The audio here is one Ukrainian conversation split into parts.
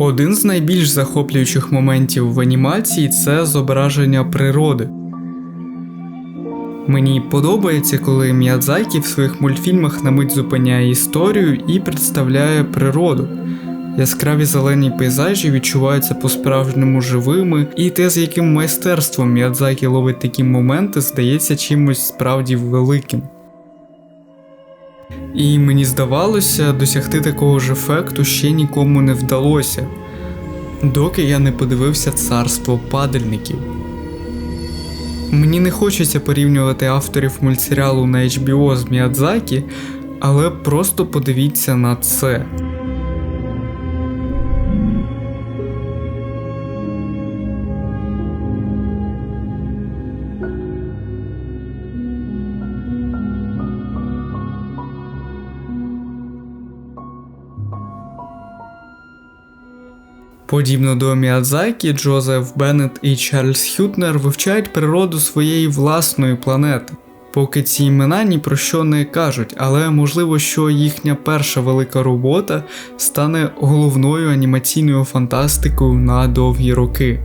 Один з найбільш захоплюючих моментів в анімації це зображення природи. Мені подобається, коли Міядзакі в своїх мультфільмах на мить зупиняє історію і представляє природу. Яскраві зелені пейзажі відчуваються по-справжньому живими, і те, з яким майстерством Міядзакі ловить такі моменти, здається чимось справді великим. І мені здавалося, досягти такого ж ефекту ще нікому не вдалося, доки я не подивився царство падальників. Мені не хочеться порівнювати авторів мультсеріалу на HBO з Міядзакі, але просто подивіться на це. Подібно до Міядзакі, Джозеф Беннет і Чарльз Хютнер вивчають природу своєї власної планети. Поки ці імена ні про що не кажуть, але можливо, що їхня перша велика робота стане головною анімаційною фантастикою на довгі роки.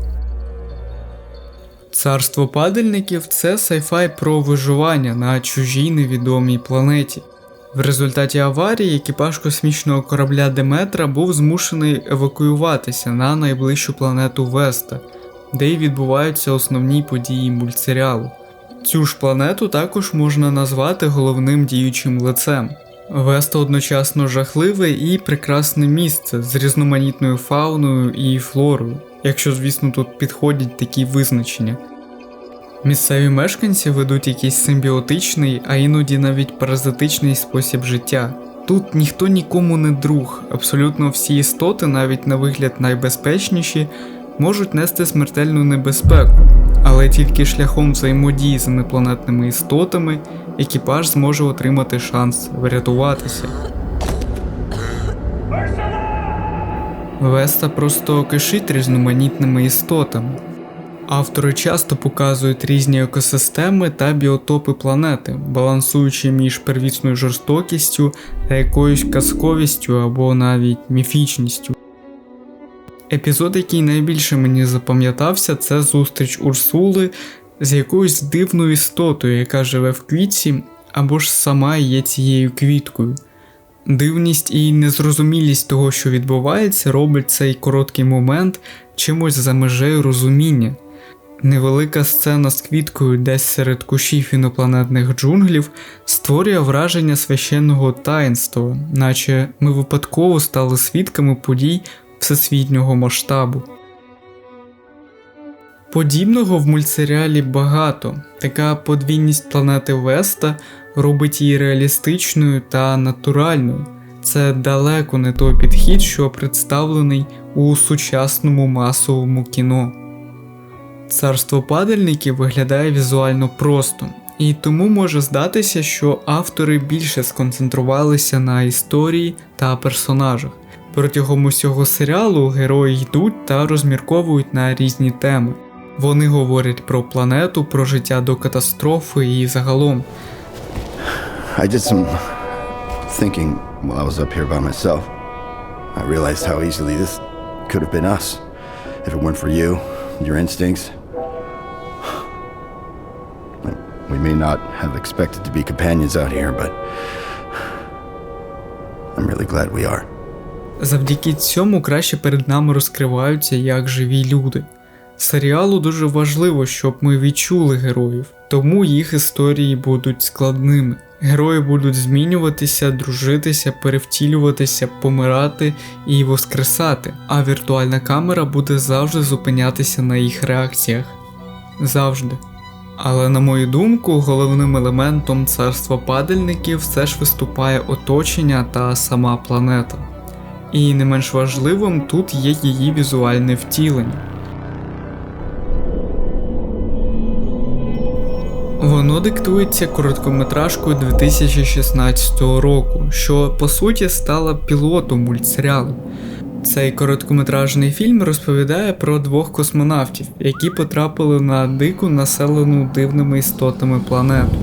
Царство падальників це сайфай про виживання на чужій невідомій планеті. В результаті аварії екіпаж космічного корабля Деметра був змушений евакуюватися на найближчу планету Веста, де й відбуваються основні події мультсеріалу. Цю ж планету також можна назвати головним діючим лицем. Веста одночасно жахливе і прекрасне місце з різноманітною фауною і флорою, якщо, звісно, тут підходять такі визначення. Місцеві мешканці ведуть якийсь симбіотичний, а іноді навіть паразитичний спосіб життя. Тут ніхто нікому не друг, абсолютно всі істоти, навіть на вигляд найбезпечніші, можуть нести смертельну небезпеку, але тільки шляхом взаємодії з інопланетними істотами екіпаж зможе отримати шанс врятуватися. Веста просто кишить різноманітними істотами. Автори часто показують різні екосистеми та біотопи планети, балансуючи між первісною жорстокістю та якоюсь казковістю або навіть міфічністю. Епізод, який найбільше мені запам'ятався, це зустріч Урсули з якоюсь дивною істотою, яка живе в квітці, або ж сама є цією квіткою. Дивність і незрозумілість того, що відбувається, робить цей короткий момент чимось за межею розуміння. Невелика сцена з квіткою десь серед кущів інопланетних джунглів створює враження священного таїнства, наче ми випадково стали свідками подій всесвітнього масштабу. Подібного в мультсеріалі багато. Така подвійність планети Веста робить її реалістичною та натуральною. Це далеко не той підхід, що представлений у сучасному масовому кіно. Царство падальників виглядає візуально просто, і тому може здатися, що автори більше сконцентрувалися на історії та персонажах. Протягом усього серіалу герої йдуть та розмірковують на різні теми. Вони говорять про планету, про життя до катастрофи і загалом. I did some thinking while I was up here by myself. I realized how easily this could have been us if it weren't for you, your instincts. We may not have expected to be companions out here, but I'm really glad we are. Завдяки цьому краще перед нами розкриваються як живі люди. Серіалу дуже важливо, щоб ми відчули героїв, тому їх історії будуть складними. Герої будуть змінюватися, дружитися, перевтілюватися, помирати і воскресати, а віртуальна камера буде завжди зупинятися на їх реакціях. Завжди. Але на мою думку, головним елементом царства падальників все ж виступає оточення та сама планета. І не менш важливим тут є її візуальне втілення. Воно диктується короткометражкою 2016 року, що по суті стала пілотом мультсеріалу. Цей короткометражний фільм розповідає про двох космонавтів, які потрапили на дику населену дивними істотами планету.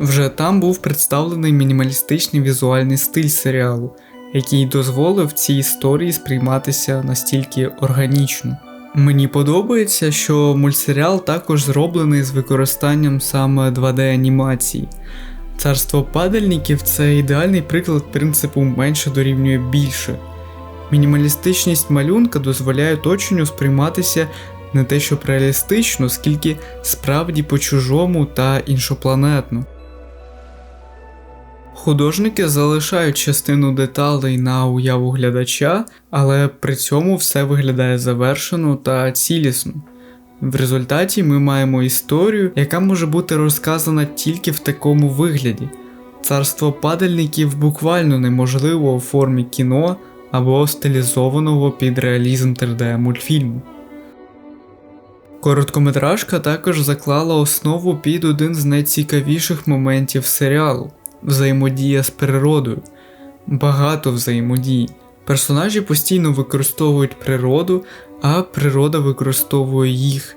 Вже там був представлений мінімалістичний візуальний стиль серіалу, який дозволив цій історії сприйматися настільки органічно. Мені подобається, що мультсеріал також зроблений з використанням саме 2D анімації. Царство падальників це ідеальний приклад принципу менше дорівнює більше. Мінімалістичність малюнка дозволяє оточенню сприйматися не те, що реалістично, скільки справді по-чужому та іншопланетно. Художники залишають частину деталей на уяву глядача, але при цьому все виглядає завершено та цілісно. В результаті ми маємо історію, яка може бути розказана тільки в такому вигляді. Царство падальників буквально неможливо у формі кіно або стилізованого під реалізм 3D мультфільму. Короткометражка також заклала основу під один з найцікавіших моментів серіалу взаємодія з природою. Багато взаємодій. Персонажі постійно використовують природу, а природа використовує їх.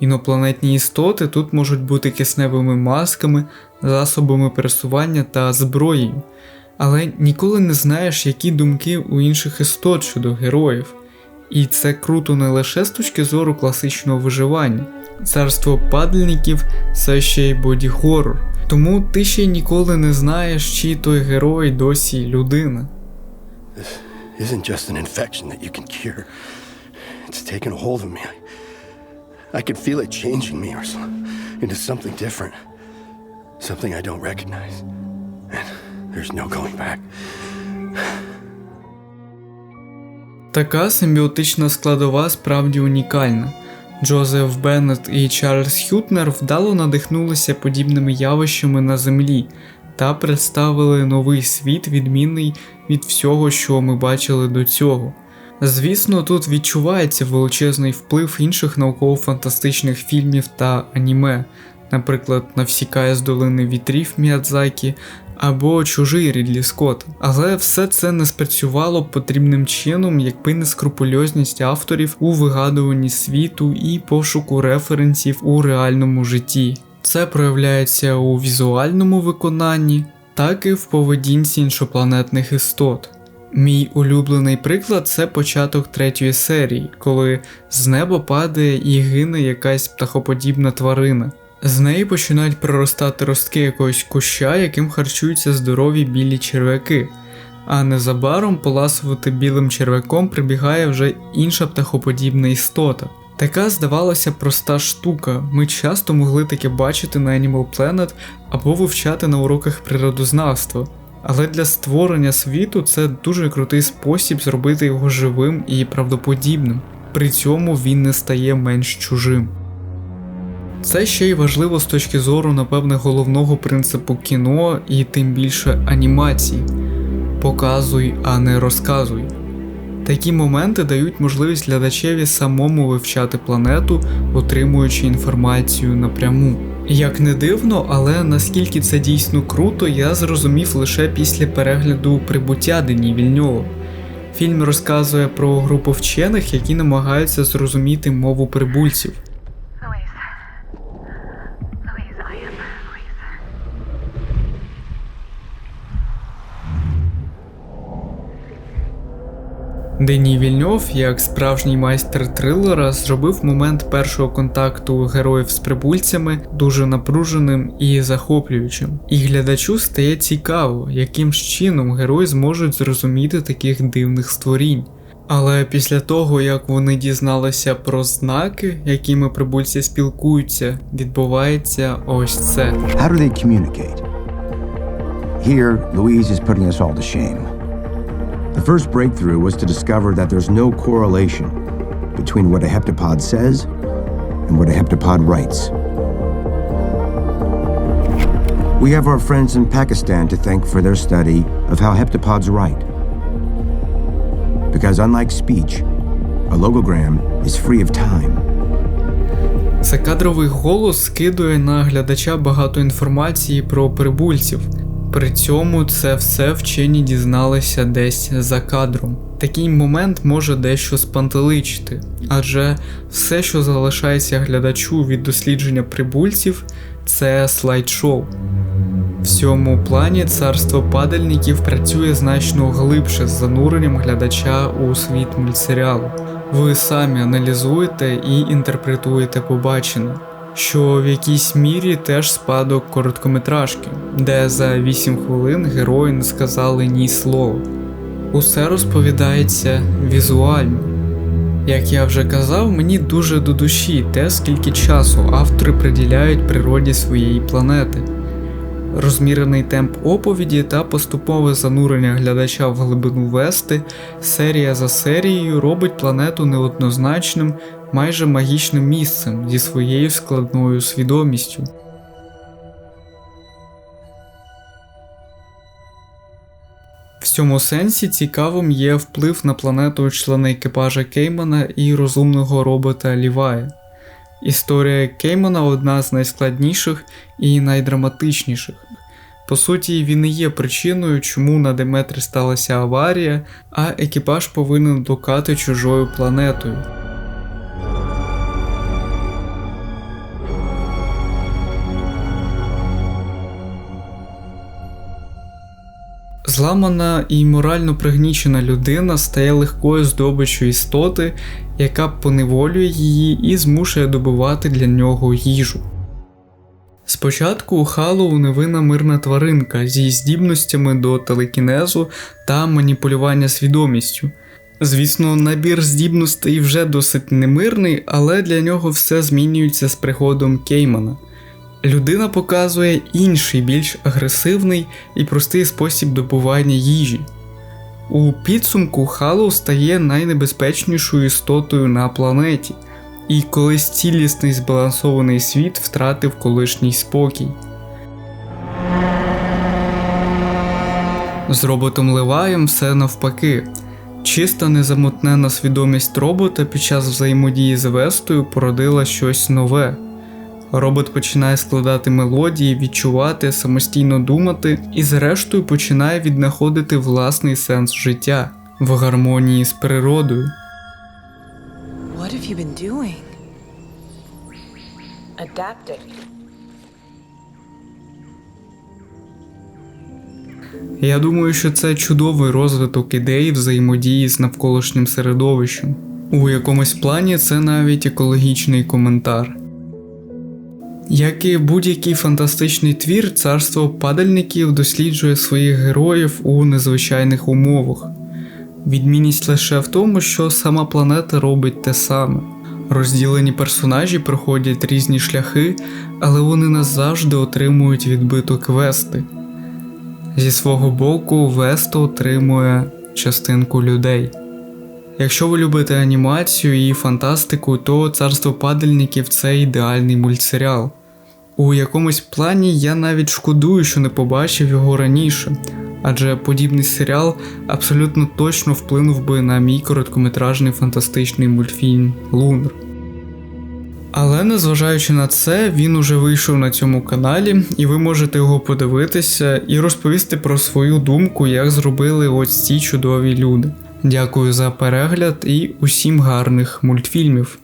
Інопланетні істоти тут можуть бути кисневими масками, засобами пересування та зброєю, але ніколи не знаєш, які думки у інших істот щодо героїв. І це круто не лише з точки зору класичного виживання. Царство падальників це ще й боді-хоррор, тому ти ще ніколи не знаєш, чи той герой досі людина. This isn't just an infection that you can cure. It's taken hold of me. I, I can feel it changing me so, into something different. Something I don't recognize. And there's no going back. Така симбіотична складова справді унікальна. Джозеф Беннет і Чарльз Хютнер вдало надихнулися подібними явищами на землі та представили новий світ, відмінний від всього, що ми бачили до цього. Звісно, тут відчувається величезний вплив інших науково-фантастичних фільмів та аніме, наприклад, Навсікає з долини вітрів Міядзакі або Чужий Рідлі Скотт. Але все це не спрацювало потрібним чином, якби не скрупульозність авторів у вигадуванні світу і пошуку референсів у реальному житті. Це проявляється у візуальному виконанні, так і в поведінці іншопланетних істот. Мій улюблений приклад це початок третьої серії, коли з неба падає і гине якась птахоподібна тварина. З неї починають проростати ростки якогось куща, яким харчуються здорові білі черв'яки, а незабаром поласувати білим черв'яком прибігає вже інша птахоподібна істота. Така здавалося проста штука, ми часто могли таке бачити на Animal Planet або вивчати на уроках природознавства. Але для створення світу це дуже крутий спосіб зробити його живим і правдоподібним, при цьому він не стає менш чужим. Це ще й важливо з точки зору, напевне, головного принципу кіно і тим більше анімації. Показуй, а не розказуй. Такі моменти дають можливість глядачеві самому вивчати планету, отримуючи інформацію напряму. Як не дивно, але наскільки це дійсно круто, я зрозумів лише після перегляду прибуття Дені Вільньова. Фільм розказує про групу вчених, які намагаються зрозуміти мову прибульців. Louise. Louise, I am Louise. Дені Вільньов, як справжній майстер трилера, зробив момент першого контакту героїв з прибульцями дуже напруженим і захоплюючим. І глядачу стає цікаво, яким чином герої зможуть зрозуміти таких дивних створінь. Але після того, як вони дізналися про знаки, якими прибульці спілкуються, відбувається ось це. How do they communicate? Here, Louise is putting us all to shame. The first breakthrough was to discover that there's no correlation between what a heptapod says and what a heptapod writes. We have our friends in Pakistan to thank for their study of how heptapods write. Because unlike speech, a logogram is free of time. Закадровий голос скидує на глядача багато інформації про прибульців. При цьому це все вчені дізналися десь за кадром. Такий момент може дещо спантеличити, адже все, що залишається глядачу від дослідження прибульців, це слайд-шоу. В цьому плані царство падальників працює значно глибше з зануренням глядача у світ мультсеріалу. Ви самі аналізуєте і інтерпретуєте побачене, що в якійсь мірі теж спадок короткометражки, де за 8 хвилин герої не сказали ні слова. Усе розповідається візуально. Як я вже казав, мені дуже до душі те, скільки часу автори приділяють природі своєї планети. Розмірений темп оповіді та поступове занурення глядача в глибину вести серія за серією робить планету неоднозначним, майже магічним місцем зі своєю складною свідомістю. В цьому сенсі цікавим є вплив на планету члена екіпажа Кеймана і розумного робота Лівая. Історія Кеймана одна з найскладніших і найдраматичніших. По суті, він і є причиною, чому на Деметрі сталася аварія, а екіпаж повинен блукати чужою планетою. Зламана і морально пригнічена людина стає легкою здобиччю істоти, яка поневолює її і змушує добувати для нього їжу. Спочатку у Халлоу невинна мирна тваринка зі здібностями до телекінезу та маніпулювання свідомістю. Звісно, набір здібностей вже досить немирний, але для нього все змінюється з приходом Кеймана. Людина показує інший, більш агресивний і простий спосіб добування їжі. У підсумку Халлоу стає найнебезпечнішою істотою на планеті, і колись цілісний збалансований світ втратив колишній спокій. З роботом Леваєм все навпаки. Чиста незамутнена свідомість робота під час взаємодії з Вестою породила щось нове. Робот починає складати мелодії, відчувати, самостійно думати і, зрештою, починає віднаходити власний сенс життя в гармонії з природою. What have you been doing? Adapting. Я думаю, що це чудовий розвиток ідеї взаємодії з навколишнім середовищем. У якомусь плані це навіть екологічний коментар. Як і будь-який фантастичний твір, царство падальників досліджує своїх героїв у незвичайних умовах. Відмінність лише в тому, що сама планета робить те саме. Розділені персонажі проходять різні шляхи, але вони назавжди отримують відбиток Вести. Зі свого боку, Веста отримує частинку людей. Якщо ви любите анімацію і фантастику, то царство падальників це ідеальний мультсеріал. У якомусь плані я навіть шкодую, що не побачив його раніше, адже подібний серіал абсолютно точно вплинув би на мій короткометражний фантастичний мультфільм Лунер. Але незважаючи на це, він уже вийшов на цьому каналі, і ви можете його подивитися і розповісти про свою думку, як зробили ось ці чудові люди. Дякую за перегляд і усім гарних мультфільмів.